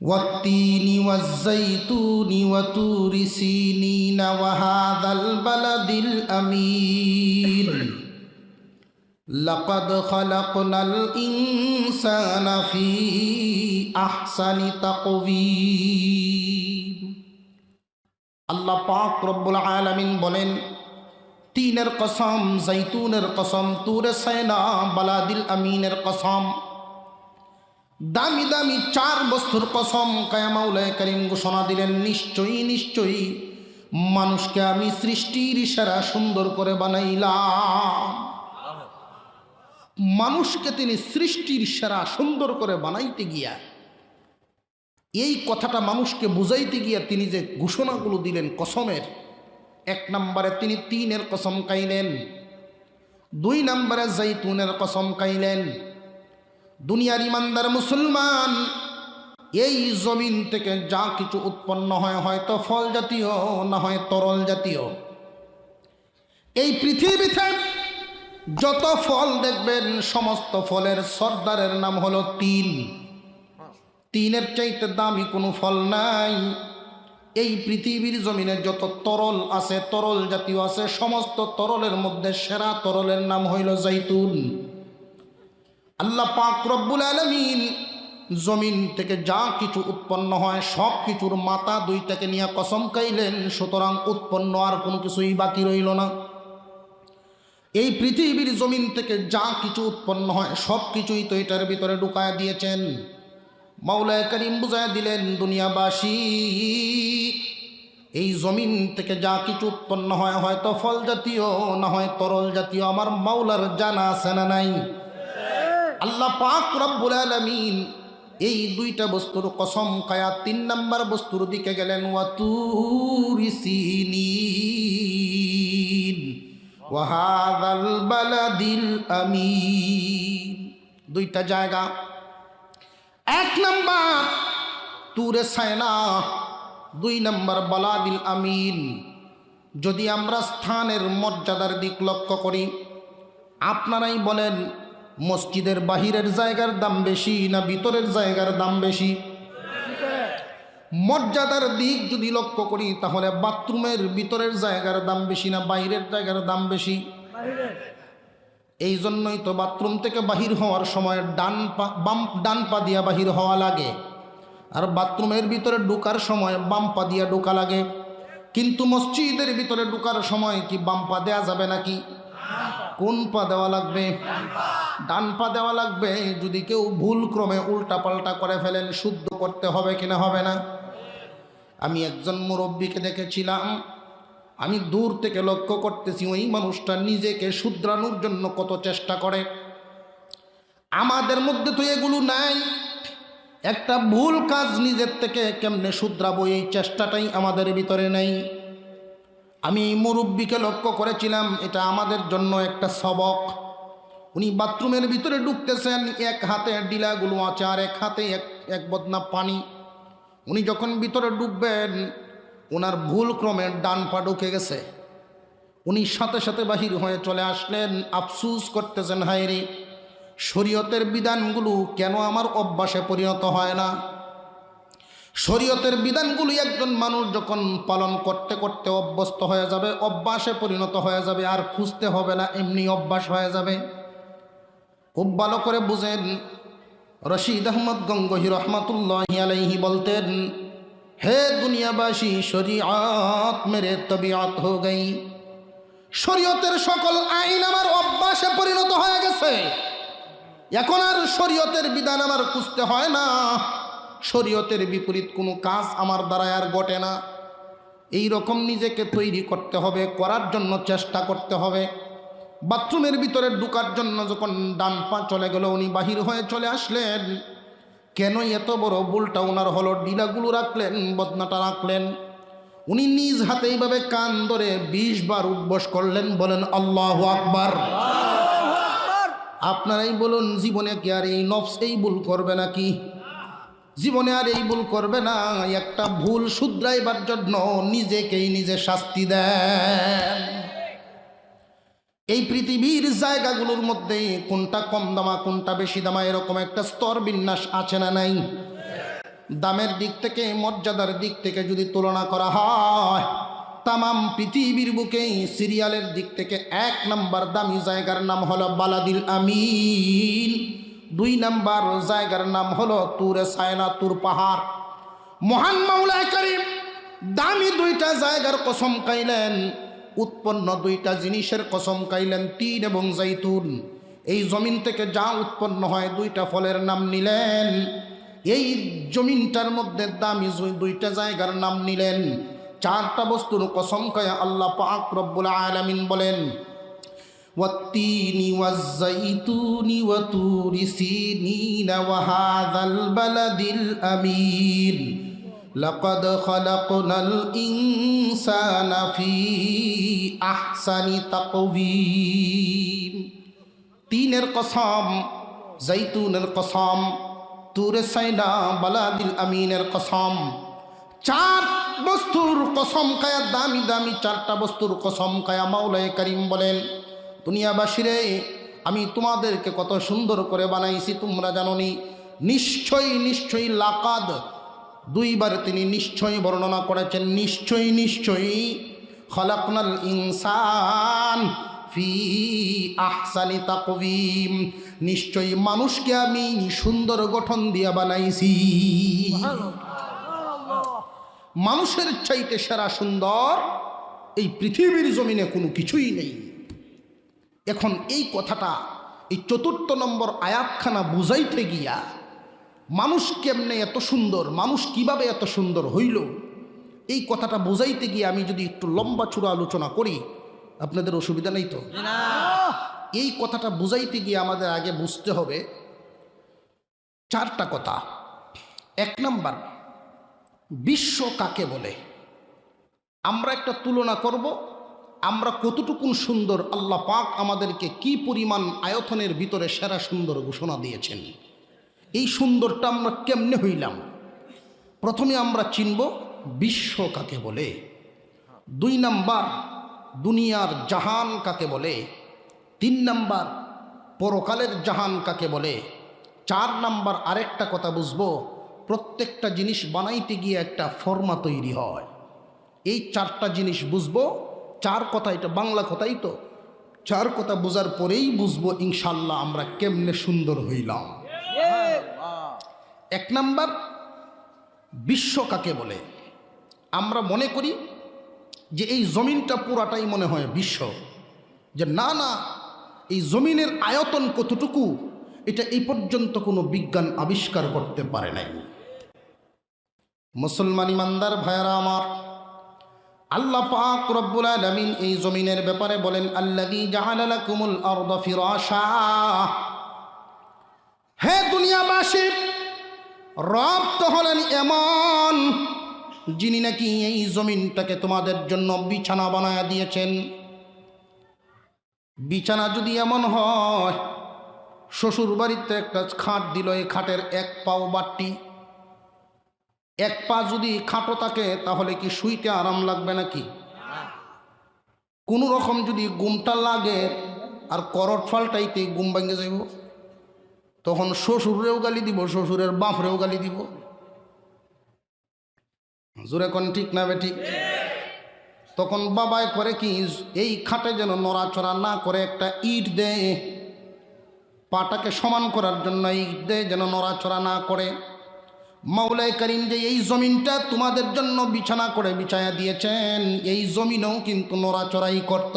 والتين والزيتون وتور سينين وهذا البلد الأمين لقد خلقنا الإنسان في أحسن تقويم আল্লাহ পাক রব্বুল আলামিন বলেন তিনের কসম জৈতুনের কসম তুরে সাইনা বালাদিল আমিনের কসম দামি দামি চার বস্তুর কসম কায়ামাউলায় করিম ঘোষণা দিলেন, নিশ্চয়ই নিশ্চয়ই মানুষকে আমি সৃষ্টির ইশারা সুন্দর করে বানাইলাম। মানুষকে তিনি সৃষ্টির সেরা সুন্দর করে বানাইতে গিয়া, এই কথাটা মানুষকে বুঝাইতে গিয়া তিনি যে ঘোষণাগুলো দিলেন কসমের, এক নম্বরে তিনি তিনের কসম কাইলেন দুই নম্বরে জৈতুনের কসম কাইলেন দুনিয়ার ইমানদার মুসলমান, এই জমিন থেকে যা কিছু উৎপন্ন হয়, হয়তো ফল জাতীয়, না হয় তরল জাতীয়। এই পৃথিবীতে যত ফল দেখবেন, সমস্ত ফলের সর্দারের নাম হলো তিন। তিনের চাইতে দামি কোনো ফল নাই। এই পৃথিবীর জমিনে যত তরল আছে, তরল জাতীয় আছে, সমস্ত তরলের মধ্যে সেরা তরলের নাম হইল জৈতুন। আল্লাহ পাক রব্বুল আলমিন জমিন থেকে যা কিছু উৎপন্ন হয়, সব কিছুর মাথা দুইটাকে নিয়ে কসম কাইলেন সুতরাং উৎপন্ন আর কোনো কিছুই বাকি রইল না। এই পৃথিবীর জমিন থেকে যা কিছু উৎপন্ন হয়, সব কিছুই তো এটার ভিতরে ঢুকায় দিয়েছেন। মাওলায় করিম বুঝায় দিলেন, দুনিয়াবাসী, এই জমিন থেকে যা কিছু উৎপন্ন হয়, হয়তো ফল জাতীয়, না হয় তরল জাতীয়, আমার মাওলার জানা আছে না নাই? আল্লাহ পাক রব্বুল আলামিন এই দুইটা বস্তুর কসম কায়া তিন নাম্বার বস্তুর দিকে গেলেন দুইটা জায়গা। এক নাম্বার, তুরে সায়না, দুই নাম্বার বালাদিল আমিন। যদি আমরা স্থানের মর্যাদার দিক লক্ষ্য করি, আপনারাই বলেন মসজিদের বাহিরের জায়গার দাম বেশি না ভিতরের জায়গার দাম বেশি? মর্যাদার দিক যদি লক্ষ্য করি, তাহলে বাথরুমের ভিতরের জায়গার দাম বেশি না বাইরের জায়গার দাম বেশি? এই জন্যই তো বাথরুম থেকে বাহির হওয়ার সময় ডান পা, বাম, ডান পা দিয়া বাহির হওয়া লাগে। আর বাথরুমের ভিতরে ঢুকার সময় বাম পা দিয়া ঢোকা লাগে। কিন্তু মসজিদের ভিতরে ঢুকার সময় কি বাম পা দেওয়া যাবে নাকি? কোন পা দেওয়া লাগবে? ডান পা দেওয়া লাগবে। যদি কেউ ভুল ক্রমে উল্টা পাল্টা করে ফেলেন, শুদ্ধ করতে হবে কিনা হবে না? আমি একজন মুরব্বীকে দেখেছিলাম। আমি দূর থেকে লক্ষ্য করতেছি, ওই মানুষটা নিজেকে শুধরানোর জন্য কত চেষ্টা করে। আমাদের মধ্যে তো এগুলো নাই। একটা ভুল কাজ নিজের থেকে কেমনে শুধরাবো? এই চেষ্টাটাই আমাদের ভিতরে নেই। আমি মুরব্বীকে লক্ষ্য করেছিলাম, এটা আমাদের জন্য একটা সবক। উনি বাথরুমের ভিতরে ঢুকতেছেন, এক হাতে ডিলাগুলো আছে আর এক হাতে এক এক বদনা পানি। উনি যখন ভিতরে ডুববেন ওনার ভুল ক্রমে ডান পা ঢুকে গেছে। উনি সাথে সাথে বাহির হয়ে চলে আসলেন, আফসুস করতেছেন হায়রে শরীয়তের বিধানগুলো কেন আমার অভ্যাসে পরিণত হয় না? শরীয়তের বিধানগুলি একজন মানুষ যখন পালন করতে করতে অভ্যস্ত হয়ে যাবে, অভ্যাসে পরিণত হয়ে যাবে, আর খুঁজতে হবে না, এমনি অভ্যাস হয়ে যাবে। খুব ভালো করে বুঝেন, রশিদ আহমদ গঙ্গহি রহমতুল্লাহ আলাইহি বলতেন, হে দুনিয়াবাসী, শরিয়াত মেরে তবিয়াত হো গই। শরীয়তের সকল আইন আমার অভ্যাসে পরিণত হয়ে গেছে। এখন আর শরীয়তের বিধান আমার খুঁজতে হয় না। শরীয়তের বিপরীত কোনো কাজ আমার দ্বারা আর ঘটে না। এই রকম নিজেকে তৈরি করতে হবে করার জন্য চেষ্টা করতে হবে। বাথরুমের ভিতরে ঢুকার জন্য যখন ডান পা চলে গেল উনি বাহির হয়ে চলে আসলেন। কেন এত বড় ভুলটা ওনার হলো? ডিলাগুলো রাখলেন বদনাটা রাখলেন। উনি নিজ হাতে এইভাবে কান ধরে বিশ বার উদ্বস করলেন বলেন আল্লাহ আকবার। আপনারাই বলুন জীবনে কি আর এই নফস এই ভুল করবে নাকি? জীবনে আর এই ভুল করবে না, একটা ভুল শুধরাইবার জন্য নিজেকেই নিজে শাস্তি দেন। এই পৃথিবীর জায়গাগুলোর মধ্যে কোনটা কম দামা, কোনটা বেশি দামা, এরকম একটা স্তর বিন্যাস আছে না নাই? দামের দিক থেকে, মর্যাদার দিক থেকে যদি তুলনা করা হয়, তামাম পৃথিবীর বুকে সিরিয়ালের দিক থেকে এক নাম্বার দামি জায়গার নাম হলো বালাদিল আমিন। দুই নাম্বার জায়গার নাম হলো তুরে সায়না, তুর পাহাড়। মহান মাওলা করিম, দামি দুইটা জায়গার কসম কাইলেন উৎপন্ন দুইটা জিনিসের কসম কাইলেন তিন এবং জাইতুন। এই জমিন থেকে যা উৎপন্ন হয় দুইটা ফলের নাম নিলেন। এই জমিনটার মধ্যে দামি দুইটা জায়গার নাম নিলেন। চারটা বস্তুর কসম কয়ে আল্লাহ পাক রব্বুল আলামিন বলেন والتين والزيتون وطور سينين وهذا البلد الأمين لقد خلقنا الإنسان في أحسن تقويم তিনের কসম জৈতুনের কসম তুরে সাইনা বালাদিল আমিনের কসম চার বস্তুর কসম কায়া দামি দামি চারটা বস্তুর কসম কায়া মাওলায় করিম বলেন দুনিয়াবাসীরে, আমি তোমাদেরকে কত সুন্দর করে বানাইছি, তোমরা জানোনি। নিশ্চয়ই নিশ্চয়ই লাকাদ, দুইবার তিনি নিশ্চয়ই বর্ণনা করেছেন। নিশ্চয়ই নিশ্চয়ই খলাকনাল ইনসান ফি আহসানি তাকবিম নিশ্চয়ই মানুষকে আমি সুন্দর গঠন দিয়া বানাইছি। মানুষের চাইতে সেরা সুন্দর এই পৃথিবীর জমিনে কোনো কিছুই নেই। এখন এই কথাটা এই চতুর্থ নম্বর আয়াতখানা বুঝাইতে গিয়া মানুষ কেমনে এত সুন্দর মানুষ কীভাবে এত সুন্দর হইল এই কথাটা বুঝাইতে গিয়ে আমি যদি একটু লম্বা চূড়া আলোচনা করি আপনাদের অসুবিধা নেই তো? এই কথাটা বুঝাইতে গিয়ে আমাদের আগে বুঝতে হবে চারটা কথা। এক নাম্বার বিশ্ব কাকে বলে? আমরা একটা তুলনা করব আমরা কতটুকুন সুন্দর আল্লাহ পাক আমাদেরকে কি পরিমাণ আয়তনের ভিতরে সেরা সুন্দর ঘোষণা দিয়েছেন। এই সুন্দরটা আমরা কেমনে হইলাম? প্রথমে আমরা চিনব বিশ্ব কাকে বলে। দুই নাম্বার, দুনিয়ার জাহান কাকে বলে। তিন নাম্বার, পরকালের জাহান কাকে বলে। চার নাম্বার, আরেকটা কথা বুঝব, প্রত্যেকটা জিনিস বানাইতে গিয়ে একটা ফর্মা তৈরি হয়। এই চারটা জিনিস বুঝব চার কথা এটা বাংলা কথাই তো। চার কথা বোঝার পরেই বুঝব ইনশাল্লাহ আমরা কেমনে সুন্দর হইলাম। এক নাম্বার বিশ্ব কাকে বলে? আমরা মনে করি যে এই জমিনটা পুরাটাই মনে হয় বিশ্ব। যে না না এই জমিনের আয়তন কতটুকু এটা এই পর্যন্ত কোনো বিজ্ঞান আবিষ্কার করতে পারে নাই। মুসলমান ইমানদার ভাইয়ারা আমার আল্লাহ পাক রব্বুল আলামিন এই জমিনের ব্যাপারে বলেন, আল্লাযী জাআলা লাকুমুল আরদা ফিরাশা। হে দুনিয়াবাসী, রব তো হলেন এমন যিনি নাকি এই জমিনটাকে তোমাদের জন্য বিছানা বানায়া দিয়েছেন। বিছানা যদি এমন হয় শ্বশুর বাড়িতে একটা খাট দিল, এই খাটের এক পাও বাট্টি এক পা যদি খাটো থাকে, তাহলে কি শুইতে আরাম লাগবে নাকি? কোনো রকম যদি গুমটা লাগে আর করট ফালটাইতে গুম ভাঙে যাইব তখন শ্বশুরেও গালি দিব, শ্বশুরের বাপরেও গালি দিব। জোরে কোন ঠিক না বে ঠিক? তখন বাবাই করে কি, এই খাটে যেন নড়াচড়া না করে একটা ইট দেয়, পাটাকে সমান করার জন্য ইট দেয়, যেন নড়াচড়া না করে। মাওলাই করিম যে এই জমিনটা তোমাদের জন্য বিছানা করে বিছায়া দিয়েছেন, এই জমিনও কিন্তু নড়াচড়াই করত।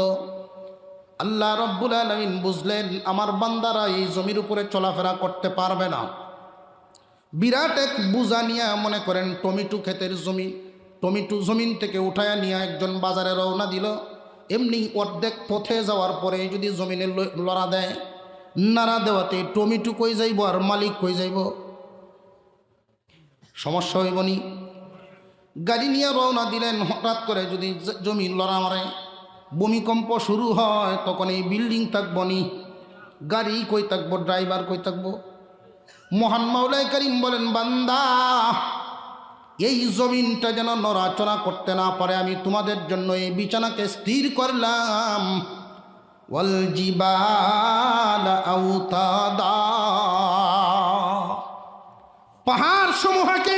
আল্লাহ রব্বুল আলমিন বুঝলেন, আমার বান্দারা এই জমির উপরে চলাফেরা করতে পারবে না। বিরাট এক বুঝা নিয়ে মনে করেন, টমেটো ক্ষেতের জমি। টমেটো জমিন থেকে উঠায়া নিয়ে একজন বাজারে রওনা দিল। এমনি অর্ধেক পথে যাওয়ার পরে যদি জমিনে লড়া দেয়, নাড়া দেওয়াতে টমেটো কই যাইব আর মালিক কই যাইব? সমস্যা হইব নি। গাড়ি নিয়ে রওনা দিলেন, হঠাৎ করে যদি জমি লড়া মারে। ভূমিকম্প শুরু হয়, তখন এই বিল্ডিং থাকব নি। গাড়ি কই থাকব, ড্রাইভার কই থাকব? মহান মাওলাই করিম বলেন, বান্দা, এই জমিনটা যেন নড়াচড়া করতে না পারে, আমি তোমাদের জন্য এই বিছানাকে স্থির করলাম। ওয়াল আউতাদা পাহাড় সমূহকে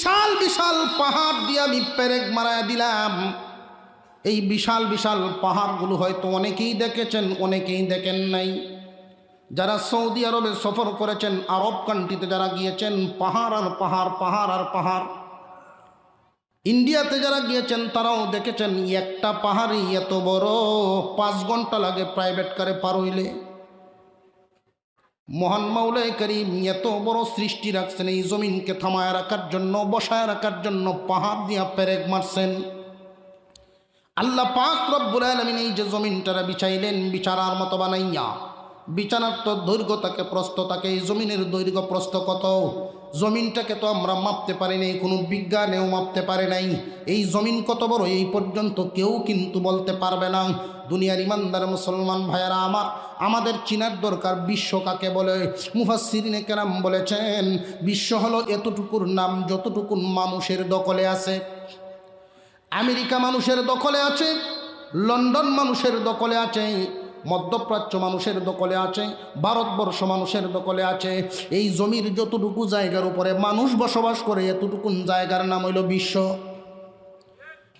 বিশাল বিশাল পাহাড় দিয়ে আমি পেরেক মারায় দিলাম। এই বিশাল বিশাল পাহাড়গুলো হয়তো অনেকেই দেখেছেন, অনেকেই দেখেন নাই। যারা সৌদি আরবে সফর করেছেন, আরব কান্ট্রিতে যারা গিয়েছেন, পাহাড় আর পাহাড় পাহাড় আর পাহাড়। ইন্ডিয়াতে যারা গিয়েছেন, তারাও দেখেছেন, একটা পাহাড়ই এত বড়, পাঁচ ঘণ্টা লাগে প্রাইভেট কারে পার হইলে। মহান মাউলাই করিম এত বড় সৃষ্টি রাখছেন, এই জমিনকে থামায় রাখার জন্য, বসায় রাখার জন্য, পাহাড় দিয়া পেরেক মারছেন। আল্লাহ পাক রব্বুল আলমিন এই যে জমিনটারা বিছাইলেন বিচারার মতো বানাইয়া বিছানার দৈর্ঘ্য থাকে প্রস্থ থাকে এই জমিনের দৈর্ঘ্য প্রস্থ কত? জমিনটাকে তো আমরা মাপতে পারি নাই, কোনো বিজ্ঞানেও মাপতে পারে নাই। এই জমিন কত বড়? এই পর্যন্ত কেউ কিন্তু বলতে পারবে না। দুনিয়ার ইমানদার মুসলমান ভাইয়ারা আমার, আমাদের চিনার দরকার বিশ্ব কাকে বলে? মুফাসিরিনে কেরাম বলেছেন, বিশ্ব হলো এতটুকুর নাম যতটুকুন মানুষের দখলে আছে। আমেরিকা মানুষের দখলে আছে, লন্ডন মানুষের দখলে আছে মধ্যপ্রাচ্য মানুষের দখলে আছে, ভারতবর্ষ মানুষের দখলে আছে। এই জমির যতটুকু জায়গার উপরে মানুষ বসবাস করে, এতটুকু জায়গার নাম হইল বিশ্ব।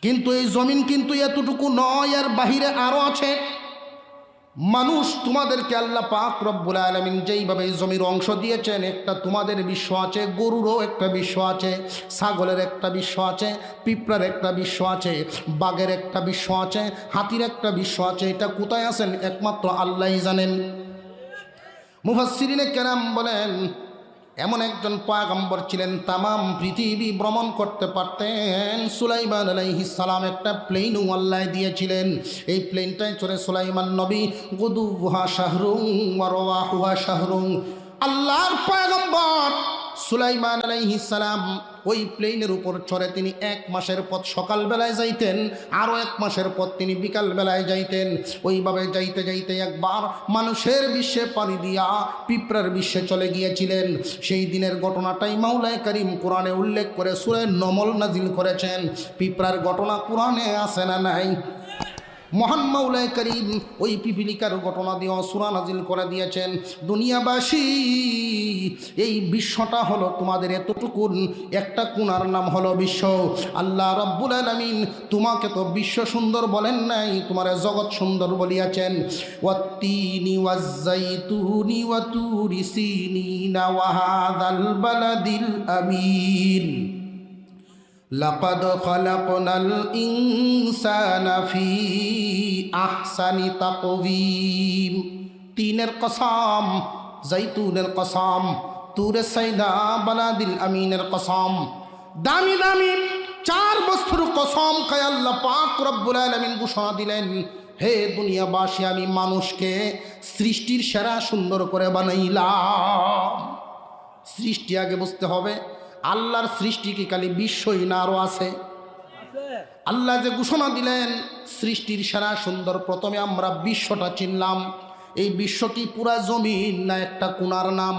কিন্তু এই জমিন কিন্তু এতটুকু নয়, আর বাহিরে আরও আছে। মানুষ তোমাদেরকে আল্লাহ পাক রব্বুল আলমিন যেইভাবে জমির অংশ দিয়েছেন, একটা তোমাদের বিশ্ব আছে, গরুরও একটা বিশ্ব আছে, ছাগলের একটা বিশ্ব আছে, পিঁপড়ার একটা বিশ্ব আছে, বাঘের একটা বিশ্ব আছে, হাতির একটা বিশ্ব আছে, এটা কোথায় আছেন? একমাত্র আল্লাহ জানেন। মুফাসিরিনে কেরাম বলেন এমন একজন পাগম্বর ছিলেন, তামাম পৃথিবী ভ্রমণ করতে পারতেন। সুলাইমান আলাইহি সালাম একটা প্লেন আল্লাহ দিয়েছিলেন। এই প্লেনটায় চড়ে সুলাইমান নবী, গদু গুহা শাহরুং ওয়ারওয়াহুহা শাহরুং। আল্লাহর পাগম্বর সুলাইমান আলাইহি সালাম ওই প্লেনের উপর চড়ে তিনি এক মাসের পথ সকালবেলায় যাইতেন, আরও এক মাসের পথ তিনি বিকালবেলায় যাইতেন। ওইভাবে যাইতে যাইতে একবার মানুষের বিশ্বে পানি দিয়া পিঁপড়ার বিশ্বে চলে গিয়েছিলেন। সেই দিনের ঘটনাটাই মাওলায় করিম কোরআনে উল্লেখ করে সুরে নমল নাজিল করেছেন। পিঁপড়ার ঘটনা কোরআনে আসে না নাই? মহান মাউলাই করিম ওই পিপিলিকার ঘটনা দিয়ে সুরা নাজিল করে দিয়েছেন। দুনিয়াবাসী, এই বিশ্বটা হলো তোমাদের এতটুকুন, একটা কুনার নাম হলো বিশ্ব। আল্লাহ রব্বুল আলমিন তোমাকে তো বিশ্ব সুন্দর বলেন নাই, তোমার জগৎ সুন্দর বলিয়াছেন। ওয়াত্তিনি ওয়াহাদাল বালাদিল আমিন। لقد خلقنا الإنسان في أحسن تقويم তিনের কসম জৈতুনের কসম তুরে সাইদা বালাদিল আমিনের কসম দামি দামি চার বস্তুর কসম খায় আল্লাহ পাক রব্বুল আলামিন ঘোষণা দিলেন হে দুনিয়াবাসী আমি মানুষকে সৃষ্টির সেরা সুন্দর করে বানাইলাম সৃষ্টি আগে বুঝতে হবে আল্লাহর সৃষ্টি কি খালি বিশ্বই না আরও আছে? আল্লাহ যে ঘোষণা দিলেন, সৃষ্টির সেরা সুন্দর, প্রথমে আমরা বিশ্বটা চিনলাম। এই বিশ্ব কি পুরা জমিন না একটা কুনার নাম?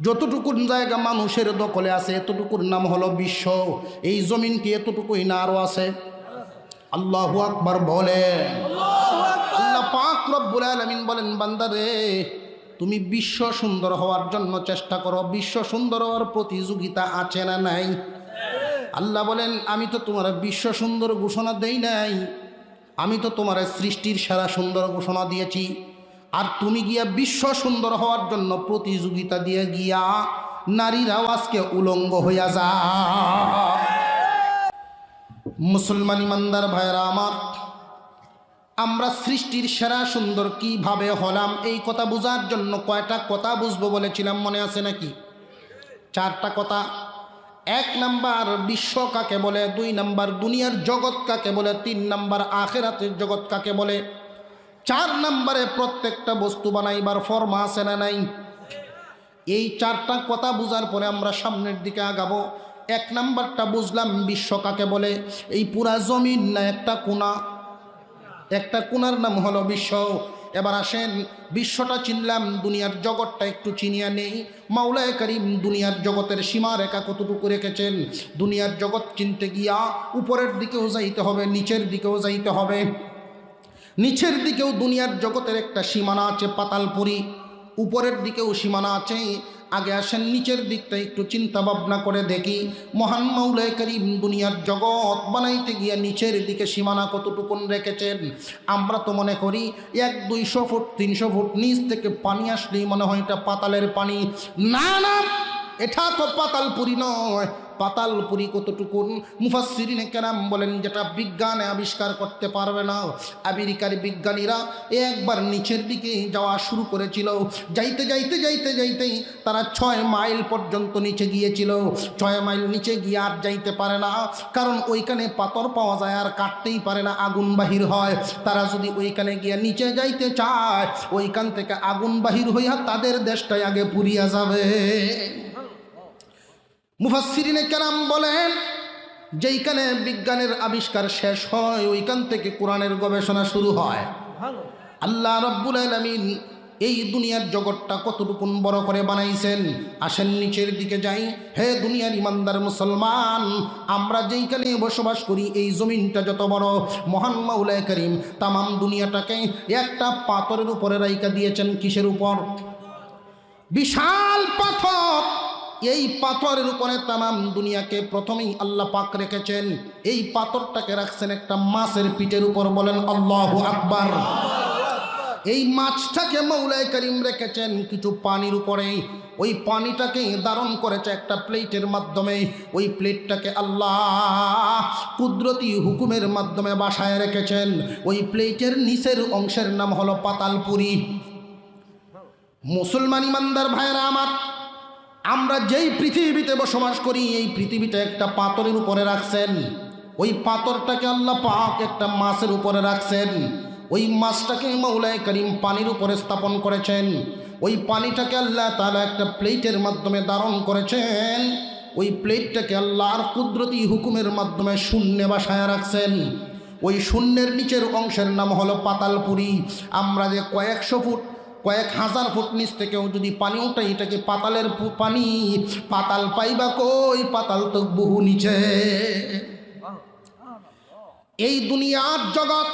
যতটুকুন জায়গা মানুষের দখলে আছে, এতটুকুর নাম হলো বিশ্ব। এই জমিন কি এতটুকুই না আরও আছে? আল্লাহু আকবার বলে আল্লাহ পাক রব্বুল আলামিন বলেন, বান্দারে তুমি বিশ্ব সুন্দর হওয়ার জন্য চেষ্টা করো। বিশ্ব সুন্দর হওয়ার প্রতিযোগিতা আছে না নাই? আল্লাহ বলেন, আমি তো তোমার বিশ্ব সুন্দর ঘোষণা দেই নাই। আমি তো তোমার সৃষ্টির সেরা সুন্দর ঘোষণা দিয়েছি। আর তুমি গিয়া বিশ্ব সুন্দর হওয়ার জন্য প্রতিযোগিতা দিয়ে গিয়া নারীরাও আজকে উলঙ্গ হইয়া যা। মুসলমান ইমানদার ভাইরা আমার আমরা সৃষ্টির সেরা সুন্দর কীভাবে হলাম? এই কথা বোঝার জন্য কয়টা কথা বুঝব বলেছিলাম, মনে আছে নাকি? চারটা কথা। এক নাম্বার, বিশ্ব কাকে বলে? দুই নাম্বার, দুনিয়ার জগৎ কাকে বলে? তিন নাম্বার, আখেরাতের জগৎ কাকে বলে? চার নাম্বারে প্রত্যেকটা বস্তু বানাইবার ফর্মা আছে না নাই? এই চারটা কথা বোঝার পরে আমরা সামনের দিকে আগাবো। এক নাম্বারটা বুঝলাম, বিশ্ব কাকে বলে? এই পুরা জমিন না, একটা কোনা। একটা কোনার নাম হলো বিশ্ব। এবার আসেন, বিশ্বটা চিনলাম, দুনিয়ার জগৎটা একটু চিনিয়া নেই। মাওলায় করিম দুনিয়ার জগতের সীমা রেখা কতটুকু রেখেছেন? দুনিয়ার জগৎ চিনতে গিয়া উপরের দিকেও যাইতে হবে, নিচের দিকেও যাইতে হবে। নিচের দিকেও দুনিয়ার জগতের একটা সীমানা আছে, পাতালপুরি। উপরের দিকেও সীমানা আছে আগে আসেন, নিচের দিকটা একটু চিন্তা ভাবনা করে দেখি। মহান মৌলায় করিম দুনিয়ার জগৎ বানাইতে গিয়ে নিচের দিকে সীমানা কতটুকুন রেখেছেন? আমরা তো মনে করি এক দুইশো ফুট, তিনশো ফুট নিচ থেকে পানি আসলেই মনে হয় এটা পাতালের পানি। না না এটা তো পাতালপুরি নয়। পাতালপুরি কতটুকুন? মুফাসিরিনে কেরাম বলেন, যেটা বিজ্ঞানে আবিষ্কার করতে পারবে না। আমেরিকার বিজ্ঞানীরা একবার নিচের দিকে যাওয়া শুরু করেছিল। যাইতে যাইতে যাইতে, যাইতেই তারা ছয় মাইল পর্যন্ত নিচে গিয়েছিল। ছয় মাইল নিচে গিয়ে আর যাইতে পারে না। কারণ ওইখানে পাথর পাওয়া যায় আর কাটতেই পারে না, আগুন বাহির হয়। তারা যদি ওইখানে গিয়ে নিচে যাইতে চায়, ওইখান থেকে আগুন বাহির হইয়া তাদের দেশটাই আগে পুড়িয়া যাবে। মুফাসিরিনে কেরাম বলেন যেইখানে বিজ্ঞানের আবিষ্কার শেষ হয় ওইখান থেকে কোরআনের গবেষণা শুরু হয়। আল্লাহ রব্বুল আলমিন এই দুনিয়ার জগৎটা কতটুকুন বড় করে বানাইছেন? আসেন নিচের দিকে যাই। হে দুনিয়ার ইমানদার মুসলমান আমরা যেইখানে বসবাস করি এই জমিনটা যত বড় মহান মাউলায় করিম তামাম দুনিয়াটাকে একটা পাথরের উপরে রাইকা দিয়েছেন কিসের উপর? বিশাল পাথর! এই পাথরের উপরে তামাম দুনিয়াকে প্রথমেই আল্লাহ পাক রেখেছেন। এই পাথরটাকে রাখছেন একটা মাছের পিঠের উপর বলেন আল্লাহ আকবার। এই মাছটাকে মৌলায় করিম রেখেছেন কিছু পানির উপরে। ওই পানিটাকে ধারণ করেছে একটা প্লেটের মাধ্যমে। ওই প্লেটটাকে আল্লাহ কুদরতি হুকুমের মাধ্যমে বাসায় রেখেছেন। ওই প্লেটের নিচের অংশের নাম হলো পাতালপুরি। মুসলমান ইমানদার ভাইরা আমার আমরা যেই পৃথিবীতে বসবাস করি, এই পৃথিবীটা একটা পাথরের উপরে রাখছেন। ওই পাথরটাকে আল্লাহ পাক একটা মাছের উপরে রাখছেন। ওই মাছটাকে মৌলায় করিম পানির উপরে স্থাপন করেছেন। ওই পানিটাকে আল্লাহ তাহলে একটা প্লেটের মাধ্যমে ধারণ করেছেন। ওই প্লেটটাকে আল্লাহর কুদরতি হুকুমের মাধ্যমে শূন্যে বাসায় রাখছেন। ওই শূন্যের নিচের অংশের নাম হলো পাতালপুরি। আমরা যে কয়েকশো ফুট কয়েক হাজার ফুট নিচ থেকেও যদি পানি উঠাই এটাকে পাতালের পানি, পাতাল পাইবা কই? পাতাল তো বহু নিচে। এই দুনিয়ার জগৎ,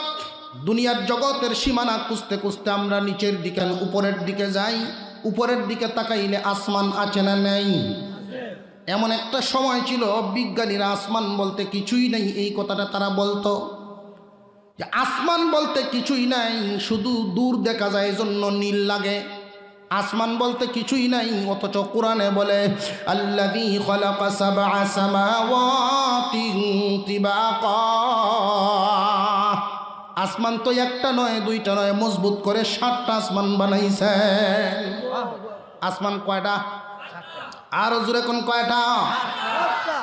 দুনিয়ার জগতের সীমানা খুঁজতে খুঁজতে আমরা নিচের দিকে, উপরের দিকে যাই। উপরের দিকে তাকাইলে আসমান আছে না নেই? এমন একটা সময় ছিল, বিজ্ঞানীরা আসমান বলতে কিছুই নেই, এই কথাটা তারা বলতো। যে আসমান বলতে কিছুই নাই শুধু দূর দেখা যায় জন্য নীল লাগে। আসমান বলতে কিছুই নাই অথচ কোরআনে বলে আল্লাযী খালাকা সাবআ সামাওয়াতিন তিবাকা। আসমান তো একটা নয় দুইটা নয় মজবুত করে সাতটা আসমান বানাইছে। আসমান কয়টা? আর জোরে কোন কয়টা?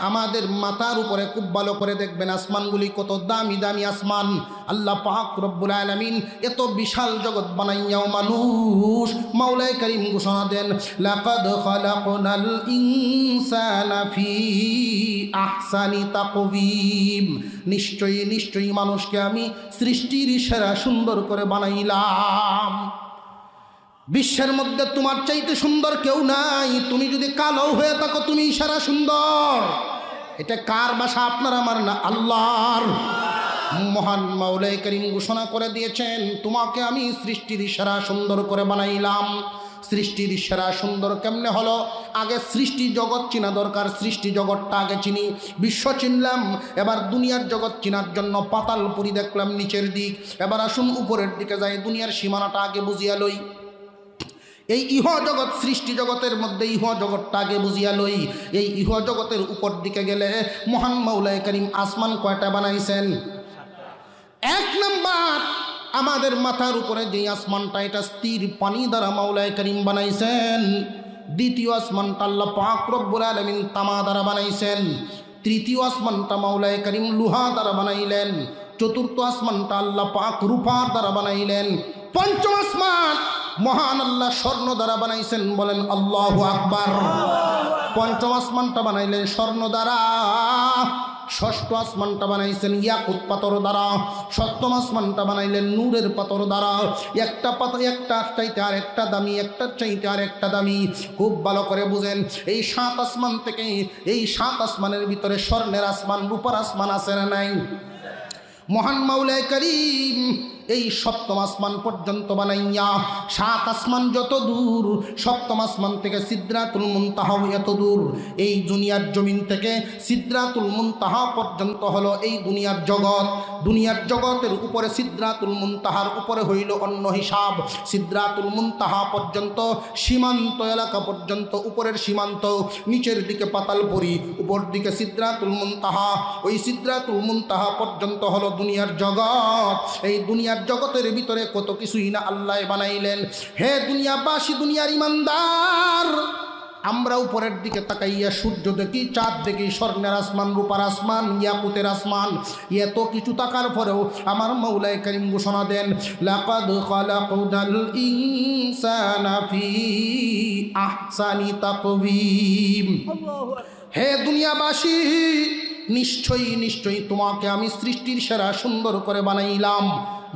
আমাদের মাথার উপরে খুব ভালো করে দেখবেন আসমানগুলি কত দামি দামি আসমান। আল্লাহ পাক রব্বুল আলামিন এত বিশাল জগৎ বানাইয়াও মানুষ মাওলাই করিম ঘোষণা দেন আহসানি তাকবীম নিশ্চয়ই নিশ্চয়ই মানুষকে আমি সৃষ্টির সেরা সুন্দর করে বানাইলাম। বিশ্বের মধ্যে তোমার চাইতে সুন্দর কেউ নাই। তুমি যদি কালো হয়ে থাকো, তুমি সারা সুন্দর। এটা কার বাসা আপনার আমার না, আল্লাহর। মহান মাওলাই করিম ঘোষণা করে দিয়েছেন, তোমাকে আমি সৃষ্টির সেরা সুন্দর করে বানাইলাম। সৃষ্টির সেরা সুন্দর কেমনে হলো? আগে সৃষ্টি জগৎ চিনা দরকার, সৃষ্টি জগৎটা আগে চিনি। বিশ্ব চিনলাম, এবার দুনিয়ার জগৎ চিনার জন্য পাতালপুরি দেখলাম নিচের দিক। এবার আসুন উপরের দিকে যাই, দুনিয়ার সীমানাটা আগে বুঝিয়া লই। এই ইহ জগৎ সৃষ্টি জগতের মধ্যে ইহ জগৎটা আগে বুঝিয়া লই, এই ইহ জগতের উপর দিকে গেলে মহান মৌলায় করিম আসমান কয়টা বানাইছেন? এক নম্বর, আমাদের মাথার উপরে যে আসমানটা, এটা স্থির পানি দ্বারা মাওলায় করিম বানাইছেন। দ্বিতীয় আসমানটা আল্লাহ পাক রব্বুল আলমিন তামা দ্বারা বানাইছেন। তৃতীয় আসমানটা মাওলায় করিম লুহা দ্বারা বানাইলেন। চতুর্থ আসমানটা আল্লাহ পাক রূপার দ্বারা বানাইলেন। পঞ্চম আসমান মহান আল্লাহ স্বর্ণ দ্বারা বানাইছেন বলেন আল্লাহ আকবার। পঞ্চম আসমানটা বানাইলেন স্বর্ণ দ্বারা। ষষ্ঠ আসমানটা বানাইছেন ইয়াকুত পাথর দ্বারা। সপ্তম আসমানটা বানাইলেন নূরের পাথর দ্বারা। একটা পাথর, একটা চাইতে আর একটা দামি একটার চাইতে আর একটা দামি। খুব ভালো করে বুঝেন, এই সাত আসমান থেকে, এই সাত আসমানের ভিতরে স্বর্ণের আসমান, রূপার আসমান আছে না নাই? মহান মাউলায় করিম এই সপ্তম আসমান পর্যন্ত বানাইয়া, সাত আসমান যত দূর, সপ্তম আসমান থেকে সিদ্রাতুল মুনতাহাও এত দূর। এই দুনিয়ার জমিন থেকে সিদ্রাতুল মুনতাহা পর্যন্ত হলো এই দুনিয়ার জগৎ। দুনিয়ার জগতের উপরে সিদ্রাতুল মুনতাহার উপরে হইল অন্য হিসাব। সিদ্রাতুল মুনতাহা পর্যন্ত, সীমান্ত এলাকা পর্যন্ত, উপরের সীমান্ত, নিচের দিকে পাতাল পাতালপুরি, উপর দিকে সিদ্রাতুল মুনতাহা। ওই সিদ্রাতুল মুনতাহা পর্যন্ত হলো দুনিয়ার জগৎ। এই দুনিয়ার জগতের ভিতরে কত কিছুই না আল্লাহ বানাইলেন। হে দুনিয়াবাসী দুনিয়ার ইমানদার আমরা উপরের দিকে তাকাইয়া সূর্য দেখি চাঁদ দেখি স্বর্ণের আসমান রূপার আসমান ইয়াকুতের আসমান। এত কিছু তাকার পরেও আমার মৌলাই করিম ঘোষণা দেন লাকাদ খালাকুনাল ইনসানা ফি আহসানি তাকবীম হে দুনিয়াবাসী নিশ্চয়ই নিশ্চয়ই তোমাকে আমি সৃষ্টির সেরা সুন্দর করে বানাইলাম।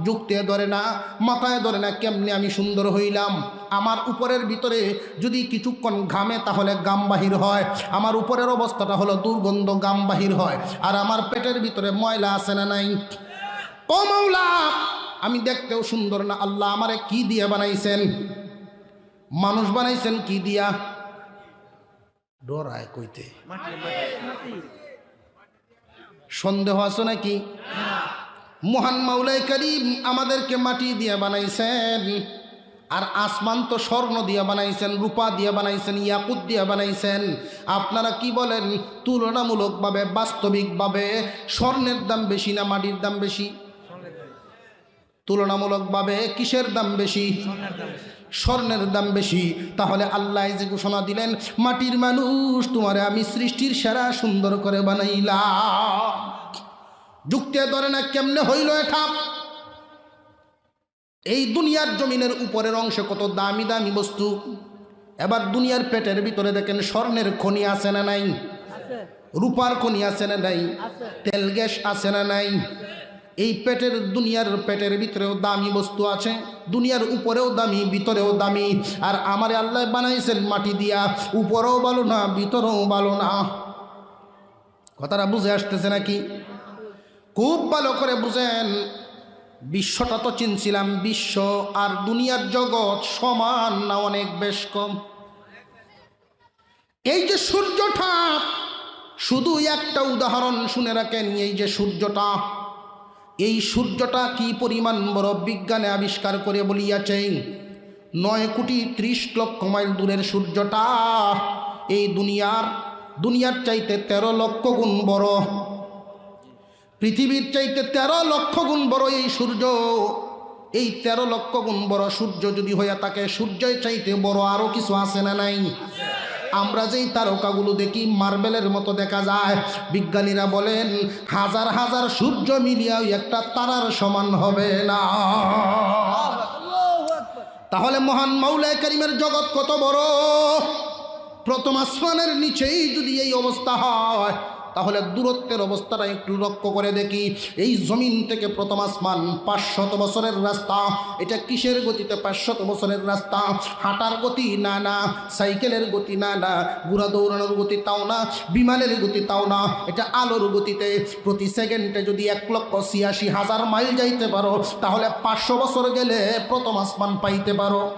যুক্তে ধরে না, মাথায় ধরে না, কেমনে আমি সুন্দর হইলাম? আমার উপরের ভিতরে যদি কিছুক্ষণ ঘামে, তাহলে গাম বাহির হয়। আমার উপরের অবস্থাটা হলো দুর্গন্ধ গাম বাহির হয়। আর আমার পেটের ভিতরে ময়লা আছে না নাই? ও মাওলা, আমি দেখতেও সুন্দর না। আল্লাহ আমারে কি দিয়ে বানাইছেন? মানুষ বানাইছেন কি দিয়া? ডরায় কইতে। সন্দেহ আছে নাকি? মহান মাওলাই করিম আমাদেরকে মাটি দিয়ে বানাইছেন, আর আসমান তো স্বর্ণ দিয়ে বানাইছেন, রূপা দিয়ে বানাইছেন, ইয়াকুত দিয়ে বানাইছেন। আপনারা কি বলেন? তুলনামূলকভাবে, বাস্তবিকভাবে স্বর্ণের দাম বেশি না মাটির দাম বেশি? তুলনামূলকভাবে কিসের দাম বেশি? স্বর্ণের দাম বেশি। তাহলে আল্লাহ যে ঘোষণা দিলেন, মাটির মানুষ তোমারে আমি সৃষ্টির সেরা সুন্দর করে বানাইলাম। যুক্তে ধরে না কেমনে হইল এটা? এই দুনিয়ার জমিনের উপরের অংশে কত দামি দামি বস্তু? এবার দুনিয়ার পেটের ভিতরে দেখেন স্বর্ণের খনি আছে না নাই? রূপার খনি আছে না নাই? তেল গ্যাস আছে না নাই? এই পেটের দুনিয়ার পেটের ভিতরেও দামি বস্তু আছে দুনিয়ার উপরেও দামি ভিতরেও দামি। আর আমার আল্লাহ বানাইছেন মাটি দিয়া উপরেও ভালো না ভিতরেও ভালো না। কথাটা বুঝে আসতেছে নাকি? খুব ভালো করে বুঝেন, বিশ্বটা তো চিনছিলাম, বিশ্ব আর দুনিয়ার জগৎ সমান না অনেক বেশ কম। এই যে সূর্যটা, শুধু একটা উদাহরণ শুনে রাখেন এই যে সূর্যটা। এই সূর্যটা কি পরিমাণ বড় বিজ্ঞানে আবিষ্কার করে বলিয়াছে? নয় কোটি ত্রিশ লক্ষ মাইল দূরের সূর্যটা এই দুনিয়ার দুনিয়ার চাইতে তেরো লক্ষ গুণ বড়। পৃথিবীর চাইতে তেরো লক্ষ গুণ বড় এই সূর্য। এই তেরো লক্ষ গুণ বড় সূর্য যদি হইয়া থাকে, সূর্যের চাইতে বড় আরও কিছু আছে না নাই? আমরা যেই তারকাগুলো দেখি, মার্বেলের মতো দেখা যায়। বিজ্ঞানীরা বলেন, হাজার হাজার সূর্য মিলিয়াও একটা তারার সমান হবে না। তাহলে মহান মাউলায় করিমের জগৎ কত বড়? প্রথম আসমানের নিচেই যদি এই অবস্থা হয় তাহলে দূরত্বের অবস্থাটা একটু লক্ষ্য করে দেখি। এই জমিন থেকে প্রথম আসমান, পাঁচশত বছরের রাস্তা। এটা কিসের গতিতে পাঁচশত বছরের রাস্তা? হাঁটার গতি? না না। সাইকেলের গতি? না না। গুড়া দৌড়ানোর গতি? তাও না। বিমানের গতি? তাও না। এটা আলোর গতিতে। প্রতি সেকেন্ডে যদি এক লক্ষ ছিয়াশি হাজার মাইল যাইতে পারো, তাহলে পাঁচশো বছর গেলে প্রথম আসমান পাইতে পারো।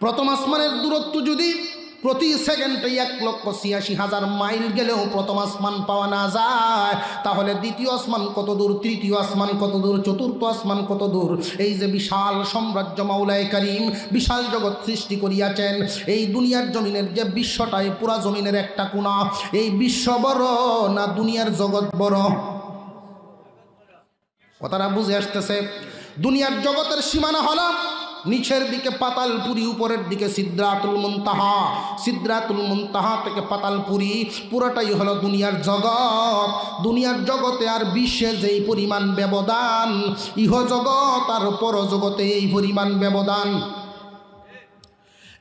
প্রথম আসমানের দূরত্ব যদি প্রতি সেকেন্ডে এক লক্ষ ছিয়াশি হাজার মাইল গেলেও প্রথম আসমান পাওয়া না যায়। তাহলে দ্বিতীয় আসমান কত দূর, তৃতীয় আসমান কত দূর, চতুর্থ আসমান কত দূর? এই যে বিশাল সাম্রাজ্য মাওলায় করিম, বিশাল জগৎ সৃষ্টি করিয়াছেন। এই দুনিয়ার জমিনের যে বিশ্বটাই পুরা জমিনের একটা কোনা এই বিশ্ব বড় না দুনিয়ার জগৎ বড়? কথাটা বুঝে আসতেছে। দুনিয়ার জগতের সীমানা হলো নিচের দিকে পাতালপুরি, উপরের দিকে সিদ্রাতুল মুনতাহা। সিদ্রাতুল মুনতাহা থেকে পাতালপুরি, পুরোটাই হলো দুনিয়ার জগৎ। দুনিয়ার জগতে আর বিশ্বে যেই পরিমাণ ব্যবধান ইহ জগৎ আর পরজগতে এই পরিমাণ ব্যবধান।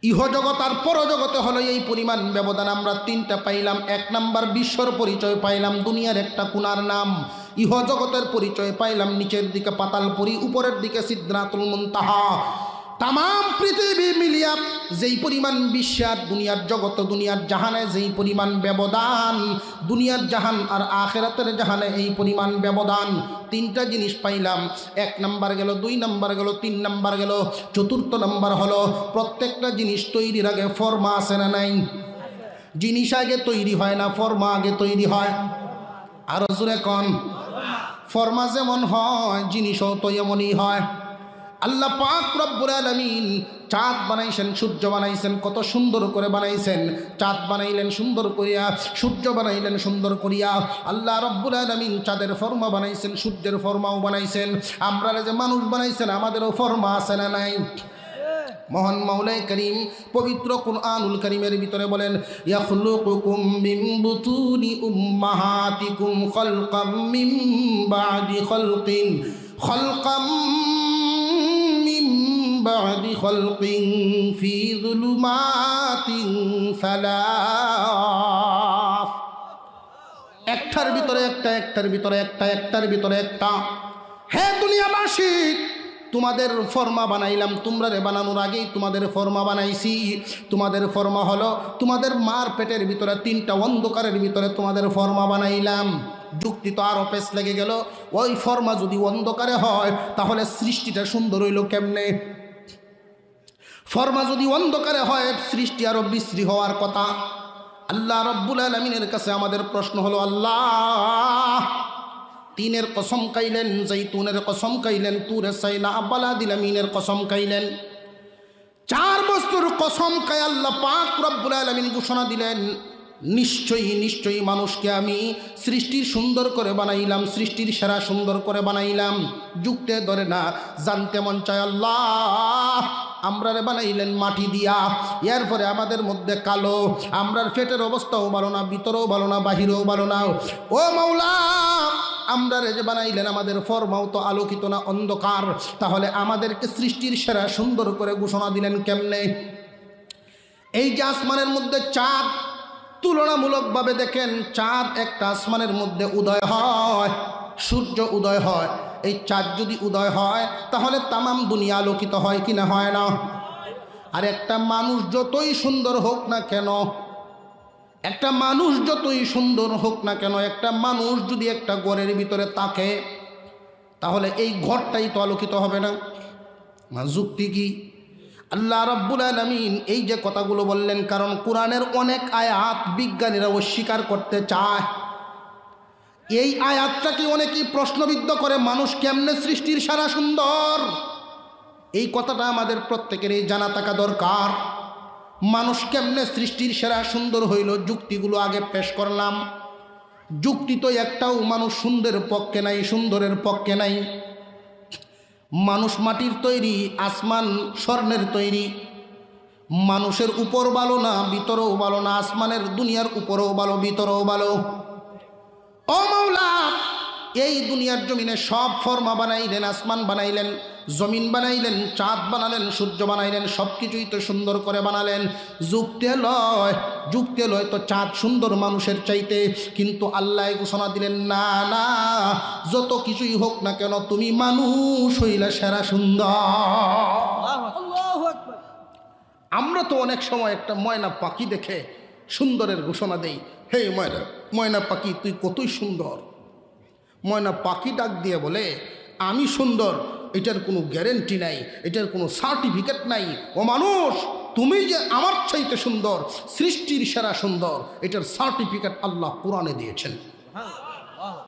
ইহ ইহজগৎ আর পরজগতে হলো এই পরিমাণ ব্যবধান। আমরা তিনটা পাইলাম, এক নাম্বার বিশ্বর পরিচয় পাইলাম, দুনিয়ার একটা কুনার নাম। ইহজগতের পরিচয় পাইলাম, নিচের দিকে পাতালপুরি, উপরের দিকে সিদ্ধাতুল মুনতাহা। তাম পৃথিবী মিলিয়া যেই পরিমাণ বিশ্বাস দুনিয়ার জগত দুনিয়ার জাহানে যেই পরিমাণ ব্যবধান, দুনিয়ার জাহান আর আখেরাতের জাহানে এই পরিমাণ ব্যবধান, তিনটা জিনিস পাইলাম। এক নাম্বার গেল, দুই নাম্বার গেল, তিন নাম্বার গেল, চতুর্থ নাম্বার হলো, প্রত্যেকটা জিনিস তৈরির আগে ফর্মা আছে না নাই? জিনিস আগে তৈরি হয় না ফর্মা আগে তৈরি হয়। আরও জোরে কন। ফর্মা যেমন হয়, জিনিসও তো এমনই হয়। আল্লাহ পাক রব্বুল আলামিন চাঁদ বানাইছেন, সূর্য বানাইছেন, কত সুন্দর করে বানাইছেন। চাঁদ বানাইলেন সুন্দর করিয়া, সূর্য বানাইলেন সুন্দর করিয়া। আল্লাহ রব্বুল আলামিন চাঁদের ফর্মা বানাইছেন, সূর্যের ফর্মাও বানাইছেন। আমরা যে মানুষ বানাইছেন, আমাদেরও ফর্মা আছে না নাই? মহান মাওলাই করিম, পবিত্র কুরআনুল করিমের ভিতরে বলেন, ইয়াখলুকুকুম বাদি খালকিন ফি যুলুমাতিন সালাস একটার ভিতরে একটা, একটার ভিতরে একটা, একটার ভিতরে একটা। হে দুনিয়াবাসী, তোমাদের ফর্মা বানাইলাম, তোমরা রে বানানোর আগেই তোমাদের ফর্মা বানাইছি। তোমাদের ফর্মা হলো, তোমাদের মার পেটের ভিতরে তিনটা অন্ধকারের ভিতরে তোমাদের ফর্মা বানাইলাম। যুক্তি তো আরও পেস লেগে গেল, ওই ফর্মা যদি অন্ধকারে হয়, তাহলে সৃষ্টিটা সুন্দর হইল কেমনে? ফর্মা যদি অন্ধকারে হয়, সৃষ্টি আরও বিশ্রী হওয়ার কথা। আল্লাহ রব্বুল আলমিনের কাছে আমাদের প্রশ্ন হলো, আল্লাহ, তিনের কসম কাইলেন জৈতুনের কসম কাইলেন তুরে সাইলা আব্বালা দিলামিনের কসম কাইলেন চার বস্তুর কসম কাই আল্লাহ পাক রব্বুল আলমিন ঘোষণা দিলেন নিশ্চয়ই নিশ্চয়ই মানুষকে আমি সৃষ্টির সুন্দর করে বানাইলাম, সৃষ্টির সেরা সুন্দর করে বানাইলাম। যুক্তে ধরে না, জানতে মন চায় আল্লাহ। আমরারে বানাইলেন মাটি দিয়া, এরপরে আমাদের মধ্যে কালো, আমরার পেটের অবস্থাও ভালো না, ভিতরেও ভালো না, বাহিরেও ভালো না। ও মাওলা আমরা যে বানাইলেন আমাদের ফর্মাও তো আলোকিত না, অন্ধকার। তাহলে আমাদেরকে সৃষ্টির সেরা সুন্দর করে ঘোষণা দিলেন কেমনে? এই যে আসমানের মধ্যে চাঁদ তুলনামূলকভাবে দেখেন চাঁদ একটা আসমানের মধ্যে উদয় হয়, সূর্য উদয় হয়। এই চাঁদ যদি উদয় হয়, তাহলে তামাম দুনিয়া আলোকিত হয় কি না হয় না? আর একটা মানুষ যতই সুন্দর হোক না কেন, একটা মানুষ যতই সুন্দর হোক না কেন, একটা মানুষ যদি একটা ঘরের ভিতরে থাকে, তাহলে এই ঘরটাই তো আলোকিত হবে না। যুক্তি কি? আল্লাহ রব্বুল আলমিন এই যে কথাগুলো বললেন, কারণ কোরআনের অনেক আয়াত বিজ্ঞানীরা অস্বীকার করতে চায়। এই আয়াতটাকে অনেকেই প্রশ্নবিদ্ধ করে, মানুষ কেমনে সৃষ্টির সারা সুন্দর? এই কথাটা আমাদের প্রত্যেকেরই জানা থাকা দরকার। মানুষ কেমনে সৃষ্টির সেরা সুন্দর হইল, যুক্তিগুলো আগে পেশ করলাম। যুক্তি তো একটাও, মানুষ সুন্দরের পক্ষে নাই, সুন্দরের পক্ষে নাই। মানুষ মাটির তৈরি, আসমান স্বর্ণের তৈরি। মানুষের উপর বালো না, ভিতরেও বালো না, আসমানের দুনিয়ার উপরেও বালো ভিতরেও বালো ও মাওলা এই দুনিয়ার জমিনে সব ফর্মা বানাইলেন আসমান বানাইলেন জমিন বানাইলেন চাঁদ বানালেন সূর্য বানাইলেন সব কিছুই তো সুন্দর করে বানালেন। যুক্তে লয় যুক্তে লয় তো চাঁদ সুন্দর মানুষের চাইতে কিন্তু আল্লাহ ঘোষণা দিলেন না না যত কিছুই হোক না কেন তুমি মানুষ হইলে সেরা সুন্দর। আমরা তো অনেক সময় একটা ময়না পাখি দেখে সুন্দরের ঘোষণা দেই হে ময়না ময়না পাখি তুই কতই সুন্দর ময়না পাখি ডাক দিয়ে বলে, আমি সুন্দর, এটার কোনো গ্যারেন্টি নাই, এটার কোনো সার্টিফিকেট নাই। ও মানুষ, তুমি যে আমার চাইতে সুন্দর, সৃষ্টির সেরা সুন্দর, এটার সার্টিফিকেট আল্লাহ পুরাণে দিয়েছেন।